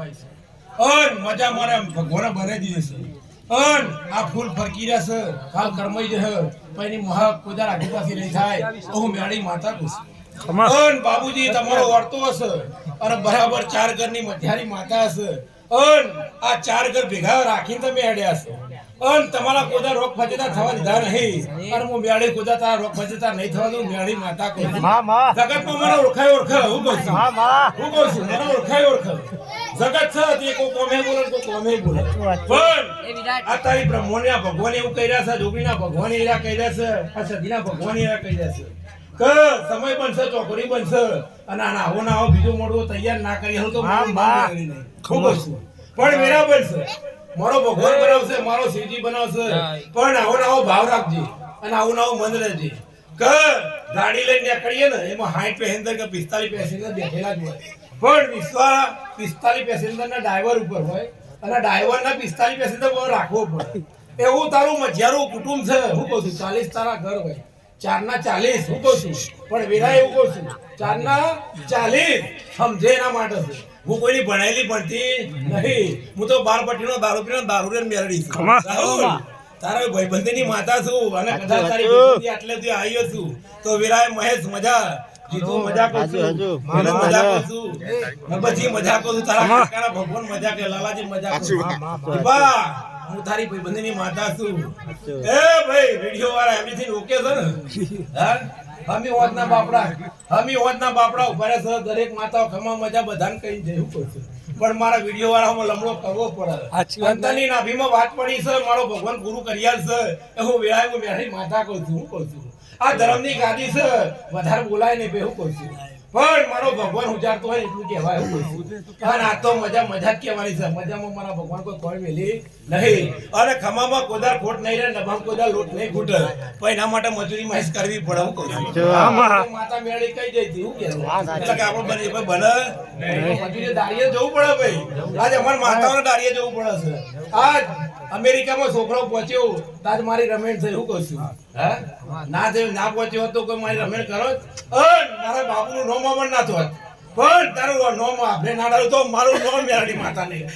કહેવાય છે. અન મજા મારે ભગવાન બનાવી દીધે છે અન આ ફૂલ ફરકી રહેશે કાલ કરમાઈ જશે પછી મહા કોદાર આગળ પાસે નહીં થાય. હું મેળી માતા કુશ અન બાબુજી તમારો વર્તો હશે. અને બરાબર ચાર ઘરની મધ્યારી માતા હશે. અન આ ચાર ઘર ભેગા રાખીને તમે હેડ્યા છો. અન તમારા કોદા રોગ ફજેતા થવા દીધા નહીં. અને હું મેળે કોદા તારા રોગ ફજેતા નહીં થવા દઉં મેળી માતા કહું. જગતમાં મને ઓળખાય ઓળખાય. હું કહું છું. હું કહું છું મને ઓળખાય ઓળખાય. જગત છે તે કોઈ કોમે બોલે કોઈ કોમે બોલે. પણ આ તારી બ્રહ્મોને ભગવાન એવું કહી છે જોગીના ભગવાન એરા કહી છે આ સદીના ભગવાન એરા કહી છે. કે સમય બનશે ચોકડી બનશે અને આના આવો ના આવો બીજું મોડું તૈયાર ના કરી હલ તો મારી છું. ભગવાન બનાવશે મારો શિવજી બનાવશે. પણ આવો ના આવો ભાવ રાખજે અને આવું ના આવું મન રહેજે. કે ગાડી લઈને નીકળીએ ને એમાં હાઈટ પેસેન્જર કે પિસ્તાલીસ પેસેન્જર બેઠેલા જ હોય. પણ વિશ્વા પિસ્તાલીસ પેસેન્જર ના ડ્રાઈવર ઉપર હોય અને ડ્રાઈવર ના પિસ્તાલીસ પેસેન્જર પર રાખવો પડે. એવું તારું મજારું કુટુંબ છે હું કહું છું ચાલીસ તારા ઘર હોય. ચાર ના ચાલીસ હું કહું છું. પણ વેરા એવું કહું છું ચાર ના ચાલીસ સમજે એના માટે છે. હું કોઈની ભણાયેલી પડતી નહીં. હું તો બાર પટ્ટીનો દારૂ પીનો દારૂ રે મેળવી છું રાહુલ, તારા ભાઈબંધીની માતા છું અને કદાચ તારી આટલે આવ્યો છું. તો વિરાય મહેશ મજા. જીતુ મજા કરું છું મજા. કરું છું મજા કરું તારા કાકાના ભગવાન મજા કે લાલાજી મજા કરું. બા હું તારી ભાઈબંધીની માતા છું. એ ભાઈ વિડિયો વાળા એમથી ઓકે છે ને? હા? હમી ઓતના બાપડા. હમી ઓતના બાપડા ઊભા છે દરેક માતાઓ ખમા મજા બધાને કહી જવું પડશે પણ મારા વીડિયો વાળામાં લમડો કરવો પડે. અંતની નાભીમાં વાત પડી છે. મારો ભગવાન ગુરુ કરિયાલ છે. હું વેળાએ હું મેરી માતા કહું છું હું કહું છું. આ ધર્મની ગાદી છે. વધારે બોલાય નહીં બે હું કહું છું. પણ મારો ભગવાન ઉજાડતો હોય એટલું કહેવાય એવું કહું અને આ તો મજા મજા જ કહેવાની છે. મજામાં મારા ભગવાન કોઈ કોઈ મેલી નહીં. અને ખમામાં કોદાર ખોટ નહીં રહે નભામાં કોદાર લોટ નહીં ઘૂટે પણ એના માટે મજૂરી માહિસ કરવી પડે હું કહું છું. માતા મેળી કઈ જઈ હતી હું કહેવાય એટલે કે આપણે બને ભાઈ બને. મજૂરી દાડીએ જવું પડે ભાઈ. આજે અમારા માતાઓને દાડીએ જવું પડે છે. આજ અમેરિકામાં છોકરો પહોંચ્યો. તાજ મારી રમેણ થઈ હું કહું છું. ના થયું, ના પહોંચ્યો હતો કોઈ મારી રમેણ કરો મારા બાપુનું નોમ પણ ના થોત પણ તારું નોમ આપણે ના તો મારું નોમ મેળવી માતા નહીં